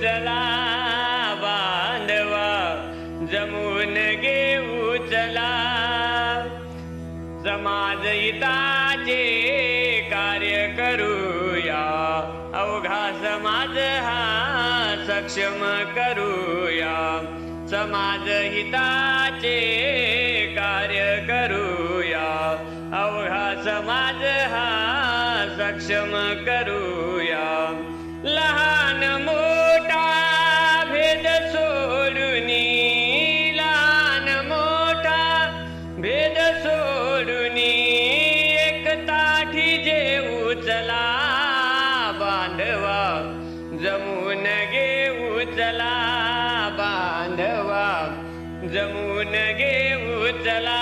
चला बांधवा जमून घेऊ चला. समाज हिताचे कार्य करूया अवघा समाज हा सक्षम करूया. समाज हिताचे कार्य करूया अवघा समाज हा सक्षम करूया. ताठी उचला बांधवा जमून घेऊ उचला बांधवा जमून घेऊ चला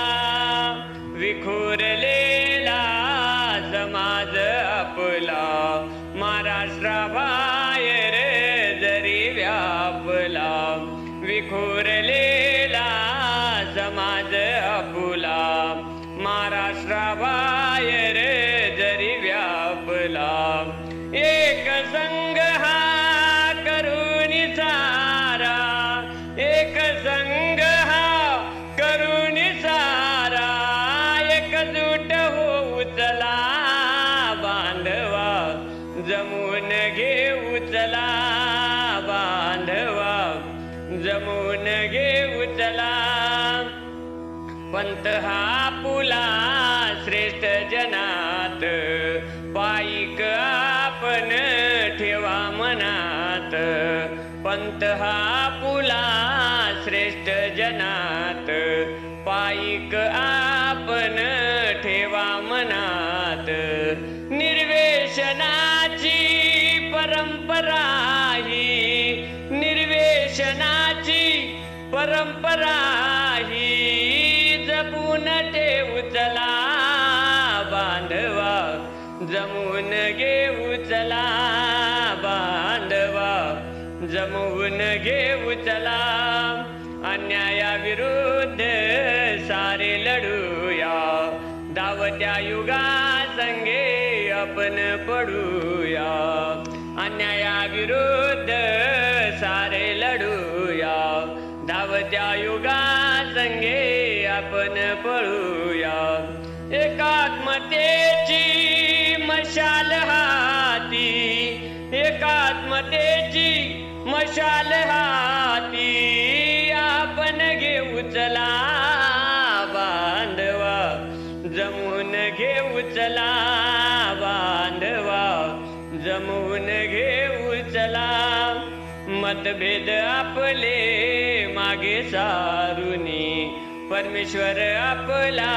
विखुरलेला समाज आपला महाराष्ट्राबाहेर जरी व्यापला विखुरले पंत हा पुला श्रेष्ठ जनात. पायिक आपण ठेवा मनात. पंत हा पुला श्रेष्ठ जनात. पायिक आपण ठेवा मनात. निर्वेशनाची परंपरा ही. निर्वेशनाची परंपरा जमून घेऊ चला बांधवा जमवून घेऊ चला अन्यायाविरुद्ध सारे लढूया धावत्या युगा संगे आपण पडूया अन्यायाविरुद्ध सारे लढूया धावत्या युगा संगे आपण पळूया. मशाल हाती आपण घेऊ चला बांधवा. जमून घेऊ चला बांधवा. जमून घेऊ चला. मतभेद आपले मागे सारुनी. परमेश्वर आपला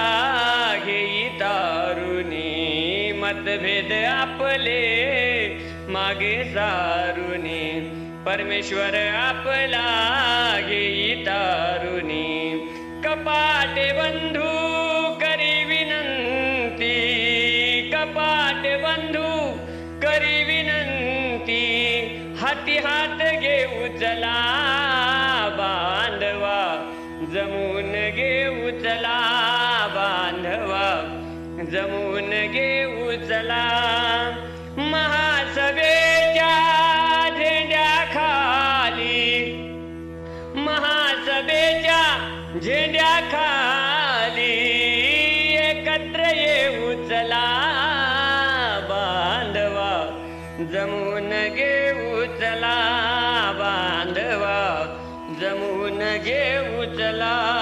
घेई तारुनी. मतभेद आपले मागे सारुनी. परमेश्वर आपला घेतारुनी कपाट कपाटे बंधू करी विनंती. कपाटे बंधू करी विनंती. हाती हात घेऊ चला बांधवा. जमून घेऊ चला बांधवा. जमून घेऊ चला झेंड्या खाली एकत्र येऊ चला बांधवा. जमून घेऊ चला बांधवा. जमून घेऊ चला.